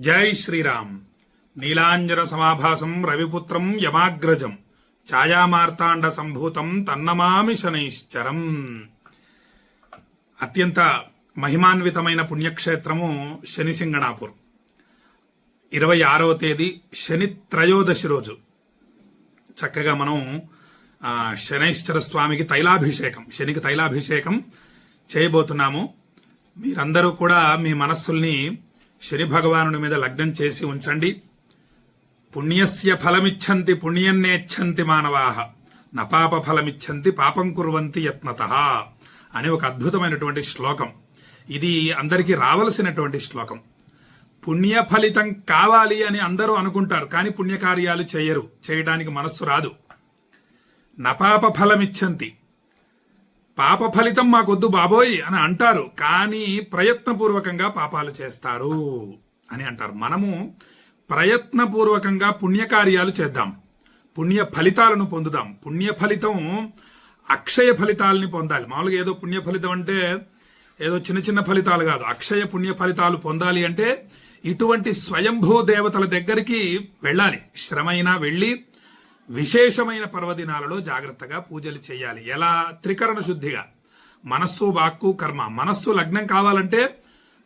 జై శ్రీరామ్. నీలాంజన సమాభాసం రవిపుత్రం యమాగ్రజం. ఛాయామార్తాండ సంభూతం తన్నమామి శనైశ్చరం. అత్యంత మహిమాన్వితమైన పుణ్యక్షేత్రము శనిసింగణాపూర్. ఇరవై ఆరవ తేదీ శని త్రయోదశి రోజు. చక్కగా మనం ఆ, శనైశ్చర స్వామికి తైలాభిషేకం శనికి తైలాభిషేకం చేయబోతున్నాము. మీరందరూ కూడా మీ మనస్సుల్ని శని భగవానుడి మీద లగ్నం చేసి ఉంచండి. పుణ్యస్య ఫలమిచ్చంతి పుణ్యన్నేచ్ఛంతి మానవాహ నపాప ఫలమిచ్చంతి పాపం కుర్వంతి యత్నత అని ఒక అద్భుతమైనటువంటి శ్లోకం. ఇది అందరికీ రావలసినటువంటి శ్లోకం. పుణ్య ఫలితం కావాలి అని అందరూ అనుకుంటారు కానీ పుణ్యకార్యాలు చేయరు చేయడానికి మనస్సు రాదు. నపాప ఫలమిచ్చంతి పాప ఫలితం మాకొద్దు బాబోయ్ అని అంటారు. కానీ ప్రయత్నపూర్వకంగా పాపాలు చేస్తారు అని అంటారు. మనము ప్రయత్నపూర్వకంగా పుణ్యకార్యాలు చేద్దాం. పుణ్య ఫలితాలను పొందుదాం. పుణ్య ఫలితం అక్షయ ఫలితాలని పొందాలి. మామూలుగా ఏదో పుణ్య ఫలితం అంటే ఏదో చిన్న చిన్న ఫలితాలు కాదు. అక్షయ పుణ్య ఫలితాలు పొందాలి అంటే ఇటువంటి స్వయంభూ దేవతల దగ్గరికి వెళ్ళాలి. శ్రమైనా వెళ్ళి విశేషమైన పర్వదినాలలో జాగ్రత్తగా పూజలు చేయాలి. ఎలా? త్రికరణ శుద్ధిగా. మనస్సు వాక్కు కర్మ. మనస్సు లగ్నం కావాలంటే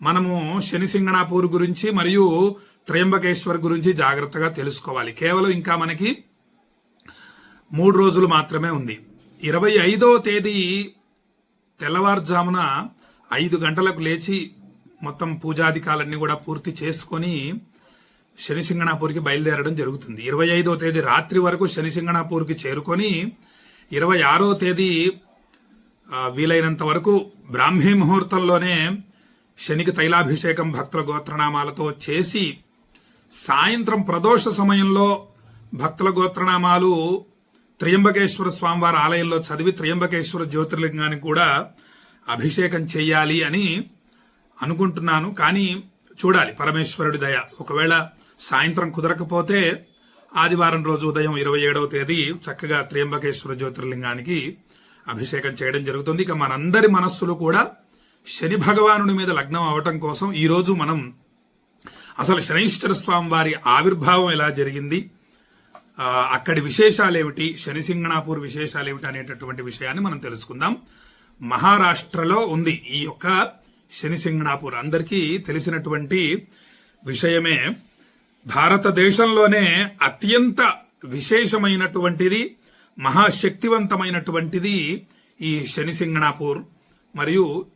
మనము శని సింగణాపూర్ గురించి మరియు త్రయంబకేశ్వర్ గురించి జాగ్రత్తగా తెలుసుకోవాలి. కేవలం ఇంకా మనకి మూడు రోజులు మాత్రమే ఉంది. ఇరవై ఐదో తేదీ తెల్లవారుజామున ఐదు గంటలకు లేచి మొత్తం పూజాధికాలన్నీ కూడా పూర్తి చేసుకొని శనిసింగణాపూర్కి బయలుదేరడం జరుగుతుంది. ఇరవై ఐదో తేదీ రాత్రి వరకు శనిసింగణాపూర్కి చేరుకొని ఇరవై ఆరో తేదీ వీలైనంత వరకు బ్రాహ్మీ ముహూర్తంలోనే శనికి తైలాభిషేకం భక్తుల గోత్రనామాలతో చేసి సాయంత్రం ప్రదోష సమయంలో భక్తుల గోత్రనామాలు త్రియంబకేశ్వర స్వామివారి ఆలయంలో చదివి త్రియంబకేశ్వర జ్యోతిర్లింగానికి కూడా అభిషేకం చేయాలి అని అనుకుంటున్నాను. కానీ చూడాలి. పరమేశ్వరుడి దయ. ఒకవేళ సాయంత్రం కుదరకపోతే ఆదివారం రోజు ఉదయం ఇరవై ఏడవ తేదీ చక్కగా త్రయంబకేశ్వర జ్యోతిర్లింగానికి అభిషేకం చేయడం జరుగుతుంది. ఇక మనందరి మనస్సులు కూడా శని భగవానుడి మీద లగ్నం అవటం కోసం ఈరోజు మనం అసలు శనైశ్వర స్వామి వారి ఆవిర్భావం ఎలా జరిగింది? అక్కడి విశేషాలు ఏమిటి శనిసింగణాపూర్ విశేషాలు ఏమిటి అనేటటువంటి విషయాన్ని మనం తెలుసుకుందాం. మహారాష్ట్రలో ఉంది ఈ యొక్క శనిసింగణాపూర్ అందరికీ తెలిసినటువంటి విషయమే భారతదేశంలోనే అత్యంత విశేషమైనటువంటిది మహాశక్తివంతమైనటువంటిది ఈ శనిసింగణాపూర్ మరియు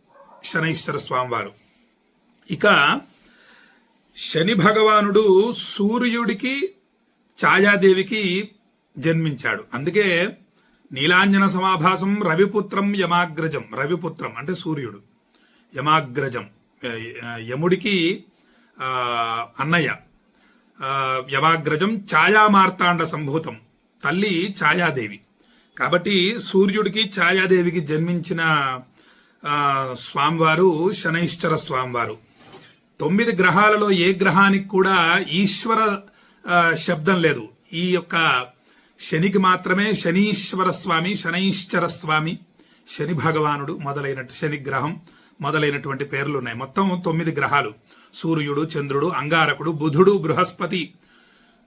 శనైశ్వర స్వామివారు. ఇక శని భగవానుడు సూర్యుడికి ఛాయాదేవికి జన్మించాడు. అందుకే నీలాంజన సమాభాసం రవిపుత్రం యమాగ్రజం రవిపుత్రం అంటే సూర్యుడు. యమాగ్రజం. యముడికి అన్నయ్య. యమాగ్రజం ఛాయామార్తాండ సంభూతం. తల్లి ఛాయాదేవి. కాబట్టి సూర్యుడికి ఛాయాదేవికి జన్మించిన స్వామివారు శనైశ్వర స్వామివారు. తొమ్మిది గ్రహాలలో ఏ గ్రహానికి కూడా ఈశ్వర శబ్దం లేదు. ఈ యొక్క శనికి మాత్రమే శనీశ్వర స్వామి శనైశ్వర స్వామి శని భగవానుడు మొదలైనట్టు శని గ్రహం. మొదలైనటువంటి పేర్లు ఉన్నాయి. మొత్తం తొమ్మిది గ్రహాలు. సూర్యుడు చంద్రుడు అంగారకుడు బుధుడు బృహస్పతి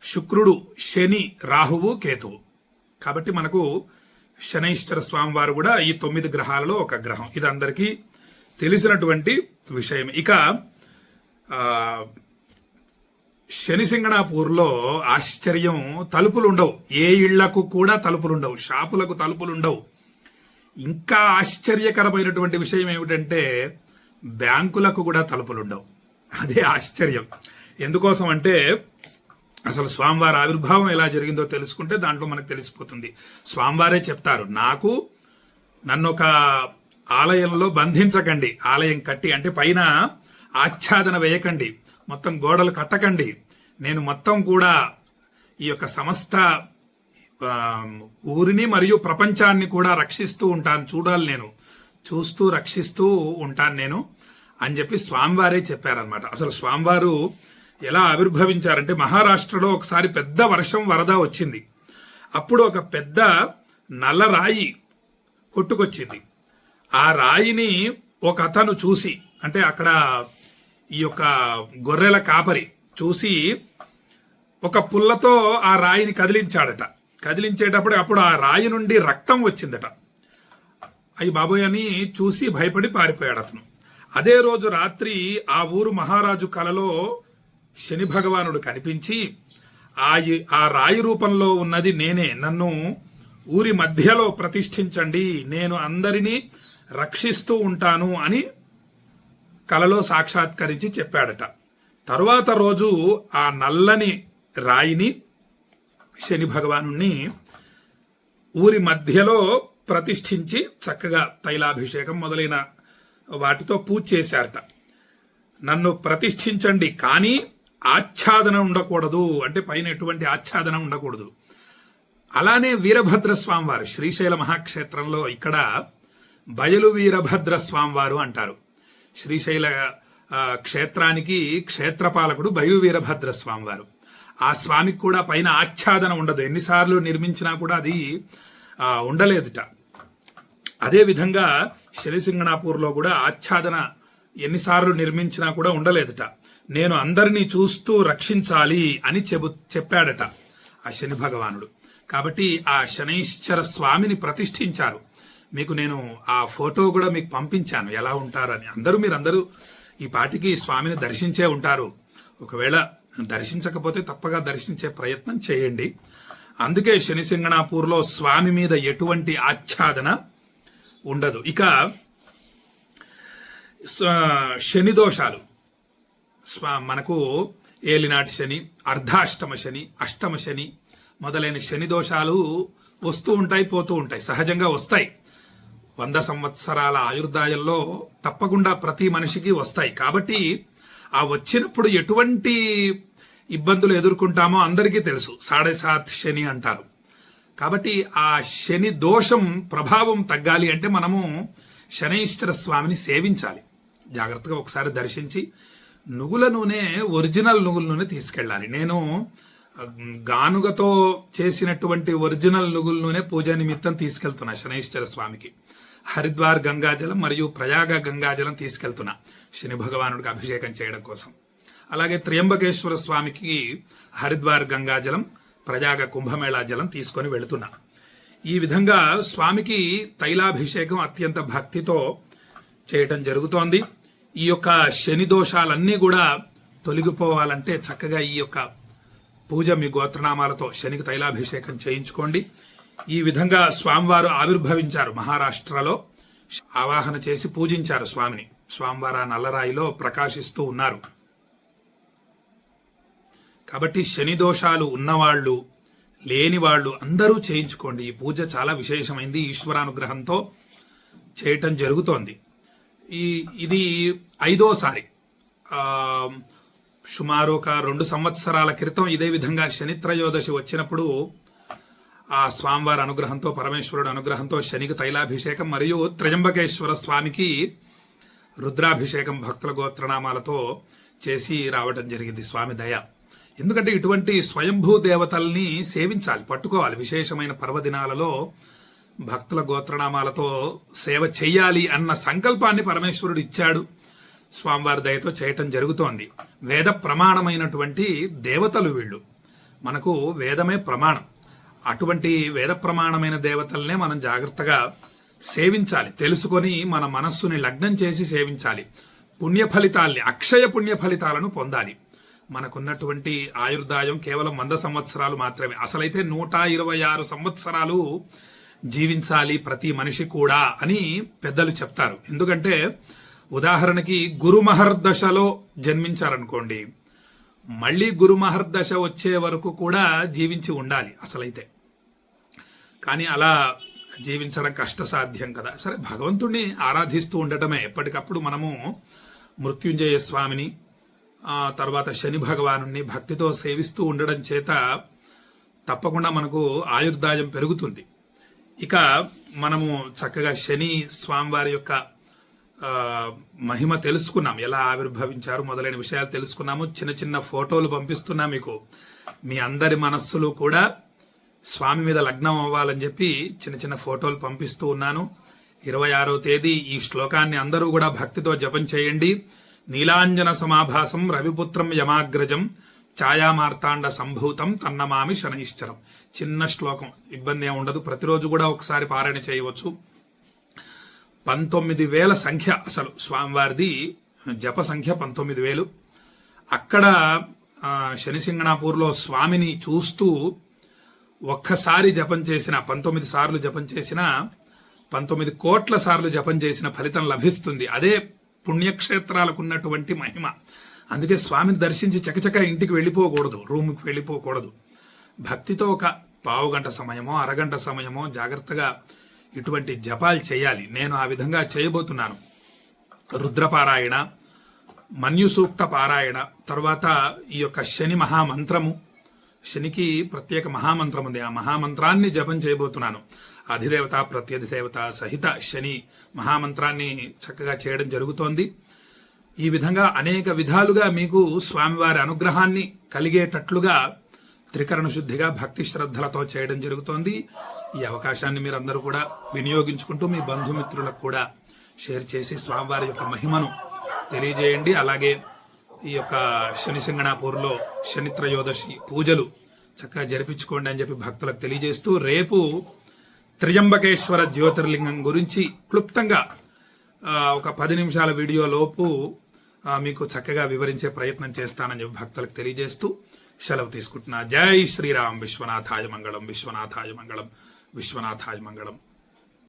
శుక్రుడు శని రాహువు కేతువు. కాబట్టి మనకు శనైశ్వర స్వామి వారు కూడా ఈ తొమ్మిది గ్రహాలలో ఒక గ్రహం. ఇది అందరికీ తెలిసినటువంటి విషయం. ఇక శని సింగణాపూర్లో ఆశ్చర్యం తలుపులు ఉండవు ఏ ఇళ్ళకు కూడా తలుపులు ఉండవు షాపులకు తలుపులు ఉండవు ఇంకా ఆశ్చర్యకరమైనటువంటి విషయం ఏమిటంటే బ్యాంకులకు కూడా తలుపులు ఉండవు అదే ఆశ్చర్యం. ఎందుకోసం అంటే అసలు స్వామివారి ఆవిర్భావం ఎలా జరిగిందో తెలుసుకుంటే దాంట్లో మనకు తెలిసిపోతుంది. స్వామివారే చెప్తారు నాకు నన్ను ఒక ఆలయంలో బంధించకండి ఆలయం కట్టి అంటే పైన ఆచ్ఛాదన వేయకండి మొత్తం గోడలు కట్టకండి నేను మొత్తం కూడా ఈ యొక్క సమస్త ఊరిని మరియు ప్రపంచాన్ని కూడా రక్షిస్తూ ఉంటాను. చూడాలి నేను. చూస్తూ రక్షిస్తూ ఉంటాను నేను అని చెప్పి స్వామివారే చెప్పారనమాట అసలు స్వామివారు ఎలా ఆవిర్భవించారంటే మహారాష్ట్రలో ఒకసారి పెద్ద వర్షం వరద వచ్చింది. అప్పుడు ఒక పెద్ద నల్ల రాయి కొట్టుకొచ్చింది. ఆ రాయిని ఒక అతను చూసి అంటే అక్కడ ఈ యొక్క గొర్రెల కాపరి చూసి ఒక పుల్లతో ఆ రాయిని కదిలించాడట. కదిలించేటప్పుడు అప్పుడు ఆ రాయి నుండి రక్తం వచ్చిందట. అయ్యి బాబోయ్ అని చూసి భయపడి పారిపోయాడు అతను. అదే రోజు రాత్రి ఆ ఊరు మహారాజు కలలో శని భగవానుడు కనిపించి ఆ ఆ రాయి రూపంలో ఉన్నది నేనే. నన్ను ఊరి మధ్యలో ప్రతిష్ఠించండి. నేను అందరినీ రక్షిస్తూ ఉంటాను అని కలలో సాక్షాత్కరించి చెప్పాడట. తరువాత రోజు ఆ నల్లని రాయిని శని భగవాను ఊరి మధ్యలో ప్రతిష్ఠించి చక్కగా తైలాభిషేకం మొదలైన వాటితో పూజ చేశారట. నన్ను ప్రతిష్ఠించండి కానీ ఆచ్ఛాదన ఉండకూడదు. అంటే పైన ఎటువంటి ఆచ్ఛాదన ఉండకూడదు. అలానే వీరభద్ర స్వామివారు శ్రీశైల మహాక్షేత్రంలో ఇక్కడ బయలు వీరభద్ర స్వామివారు అంటారు. శ్రీశైల క్షేత్రానికి క్షేత్రపాలకుడు బయలు వీరభద్ర స్వామివారు ఆ స్వామికి కూడా పైన ఆచ్ఛాదన ఉండదు. ఎన్నిసార్లు నిర్మించినా కూడా అది ఉండలేదుట. అదేవిధంగా శనిసింగణాపూర్లో కూడా ఆచ్ఛాదన ఎన్నిసార్లు నిర్మించినా కూడా ఉండలేదుట. నేను అందరినీ చూస్తూ రక్షించాలి అని చెబు చెప్పాడట ఆ శని భగవానుడు. కాబట్టి ఆ శనైశ్వర స్వామిని ప్రతిష్ఠించారు. మీకు నేను ఆ ఫోటో కూడా మీకు పంపించాను. ఎలా ఉంటారని. అందరూ మీరందరూ ఈ పాటికి స్వామిని దర్శించే ఉంటారు. ఒకవేళ దర్శించకపోతే తప్పగా దర్శించే ప్రయత్నం చేయండి. అందుకే శనిసింగణాపూర్లో స్వామి మీద ఎటువంటి ఆచ్ఛాదన ఉండదు. ఇక స- శని దోషాలు. స్వా మనకు ఏలినాటి శని అర్ధాష్టమ శని అష్టమ శని మొదలైన శని దోషాలు వస్తూ ఉంటాయి పోతూ ఉంటాయి సహజంగా వస్తాయి. వంద సంవత్సరాల ఆయుర్దాయంలో తప్పకుండా ప్రతి మనిషికి వస్తాయి. కాబట్టి ఆ వచ్చినప్పుడు ఎటువంటి ఇబ్బందులు ఎదుర్కొంటామో అందరికీ తెలుసు. సాడే సాత్ శని అంటారు. కాబట్టి ఆ శని దోషం ప్రభావం తగ్గాలి అంటే మనము శనైశ్వర స్వామిని సేవించాలి. జాగ్రత్తగా ఒకసారి దర్శించి నువ్వుల నూనె ఒరిజినల్ నువ్వుల నూనె తీసుకెళ్ళాలి. నేను గానుగతో చేసినటువంటి ఒరిజినల్ నువ్వుల నూనె పూజ నిమిత్తం తీసుకెళ్తున్నా శనైశ్వర స్వామికి. హరిద్వార్ గంగాజలం మరియు ప్రయాగ గంగాజలం తీసుకెళ్తున్నా. శని భగవానుడికి అభిషేకం చేయడం కోసం. అలాగే త్ర్యంబకేశ్వర స్వామికి హరిద్వార్ గంగాజలం ప్రయాగ కుంభమేళా జలం తీసుకొని వెళుతున్నా. ఈ విధంగా స్వామికి తైలాభిషేకం అత్యంత భక్తితో చేయటం జరుగుతోంది. ఈ యొక్క శని దోషాలన్నీ కూడా తొలగిపోవాలంటే చక్కగా ఈ యొక్క పూజ మీ గోత్రనామాలతో శనికి తైలాభిషేకం చేయించుకోండి. ఈ విధంగా స్వామివారు ఆవిర్భవించారు మహారాష్ట్రలో. ఆవాహన చేసి పూజించారు స్వామిని. స్వామివారు ఆ నల్లరాయిలో ప్రకాశిస్తూ ఉన్నారు. కాబట్టి శని దోషాలు ఉన్నవాళ్ళు లేని వాళ్ళు అందరూ చేయించుకోండి. ఈ పూజ చాలా విశేషమైంది. ఈశ్వరానుగ్రహంతో చేయటం జరుగుతోంది. ఈ ఇది ఐదోసారి. ఆ, సుమారు ఒక రెండు సంవత్సరాల క్రితం ఇదే విధంగా శనిత్రయోదశి వచ్చినప్పుడు ఆ స్వామివారి అనుగ్రహంతో పరమేశ్వరుడు అనుగ్రహంతో శనికి తైలాభిషేకం మరియు త్రయంబకేశ్వర స్వామికి రుద్రాభిషేకం భక్తుల గోత్రనామాలతో చేసి రావటం జరిగింది. స్వామి దయ. ఎందుకంటే ఇటువంటి స్వయంభూ దేవతల్ని సేవించాలి పట్టుకోవాలి. విశేషమైన పర్వదినాలలో భక్తుల గోత్రనామాలతో సేవ చెయ్యాలి అన్న సంకల్పాన్ని పరమేశ్వరుడు ఇచ్చాడు. స్వామివారి దయతో చేయటం జరుగుతోంది. వేద ప్రమాణమైనటువంటి దేవతలు వీళ్ళు. మనకు వేదమే ప్రమాణం. అటువంటి వేద ప్రమాణమైన దేవతల్నే మనం జాగ్రత్తగా సేవించాలి. తెలుసుకొని మన మనస్సుని లగ్నం చేసి సేవించాలి. పుణ్య ఫలితాల్ని అక్షయ పుణ్య ఫలితాలను పొందాలి. మనకున్నటువంటి ఆయుర్దాయం కేవలం వంద సంవత్సరాలు మాత్రమే. అసలైతే నూట ఇరవై ఆరు సంవత్సరాలు జీవించాలి ప్రతి మనిషి కూడా అని పెద్దలు చెప్తారు. ఎందుకంటే ఉదాహరణకి గురుమహర్దశలో జన్మించారనుకోండి మళ్ళీ గురుమహర్దశ వచ్చే వరకు కూడా జీవించి ఉండాలి అసలైతే. కానీ అలా జీవించడం కష్టసాధ్యం కదా. సరే భగవంతుణ్ణి ఆరాధిస్తూ ఉండటమే. ఎప్పటికప్పుడు మనము మృత్యుంజయ స్వామిని ఆ తర్వాత శని భగవాను భక్తితో సేవిస్తూ ఉండడం చేత తప్పకుండా మనకు ఆయుర్దాయం పెరుగుతుంది. ఇక మనము చక్కగా శని స్వామివారి యొక్క మహిమ తెలుసుకున్నాం. ఎలా ఆవిర్భవించారు మొదలైన విషయాలు తెలుసుకున్నాము. చిన్న చిన్న ఫోటోలు పంపిస్తున్నా మీకు. మీ అందరి మనస్సులు కూడా స్వామి మీద లగ్నం అవ్వాలని చెప్పి చిన్న చిన్న ఫోటోలు పంపిస్తూ ఉన్నాను. ఇరవై ఆరో తేదీ ఈ శ్లోకాన్ని అందరూ కూడా భక్తితో జపం చేయండి. నీలాంజన సమాభాసం రవిపుత్రం యమాగ్రజం ఛాయామార్తాండ సంభూతం తన్నమామి శనైశ్చరం. చిన్న శ్లోకం ఇబ్బంది ఏమి ఉండదు. ప్రతిరోజు కూడా ఒకసారి పారాయణ చేయవచ్చు. పంతొమ్మిది వేల సంఖ్య అసలు స్వామివారిది జప సంఖ్య పంతొమ్మిది వేలు. అక్కడ శనిసింగణాపూర్లో స్వామిని చూస్తూ ఒక్కసారి జపం చేసిన పంతొమ్మిది సార్లు జపం చేసిన పంతొమ్మిది కోట్ల సార్లు జపం చేసిన ఫలితం లభిస్తుంది. అదే పుణ్యక్షేత్రాలకు ఉన్నటువంటి మహిమ. అందుకే స్వామిని దర్శించి చకచక ఇంటికి వెళ్ళిపోకూడదు రూమ్కి వెళ్ళిపోకూడదు. భక్తితో ఒక పావు గంట సమయమో అరగంట సమయమో జాగ్రత్తగా ఇటువంటి జపాలు చేయాలి. నేను ఆ విధంగా చేయబోతున్నాను. రుద్రపారాయణ మన్యుసూక్త పారాయణ తర్వాత ఈ యొక్క శని మహామంత్రము శనికి ప్రత్యేక మహామంత్రం ఉంది. ఆ మహామంత్రాన్ని జపం చేయబోతున్నాను. అధిదేవత ప్రత్యధిదేవత సహిత శని మహామంత్రాన్ని చక్కగా చేయడం జరుగుతోంది. ఈ విధంగా అనేక విధాలుగా మీకు స్వామివారి అనుగ్రహాన్ని కలిగేటట్లుగా త్రికరణ శుద్ధిగా భక్తి శ్రద్ధలతో చేయడం జరుగుతోంది. ఈ అవకాశాన్ని మీరందరూ కూడా వినియోగించుకుంటూ మీ బంధుమిత్రులకు కూడా షేర్ చేసి స్వామివారి యొక్క మహిమను తెలియజేయండి. అలాగే ఈ యొక్క శని సింగణాపూర్లో శని త్రయోదశి పూజలు చక్కగా జరిపించుకోండి అని చెప్పి భక్తులకు తెలియజేస్తూ రేపు త్రియంబకేశ్వర జ్యోతిర్లింగం గురించి క్లుప్తంగా ఒక పది నిమిషాల వీడియోలోపు మీకు చక్కగా వివరించే ప్రయత్నం చేస్తానని చెప్పి భక్తులకు తెలియజేస్తూ సెలవు తీసుకుంటున్నా. జై శ్రీరామ్ విశ్వనాథాయ మంగళం విశ్వనాథాయ మంగళం విశ్వనాథాయ మంగళం.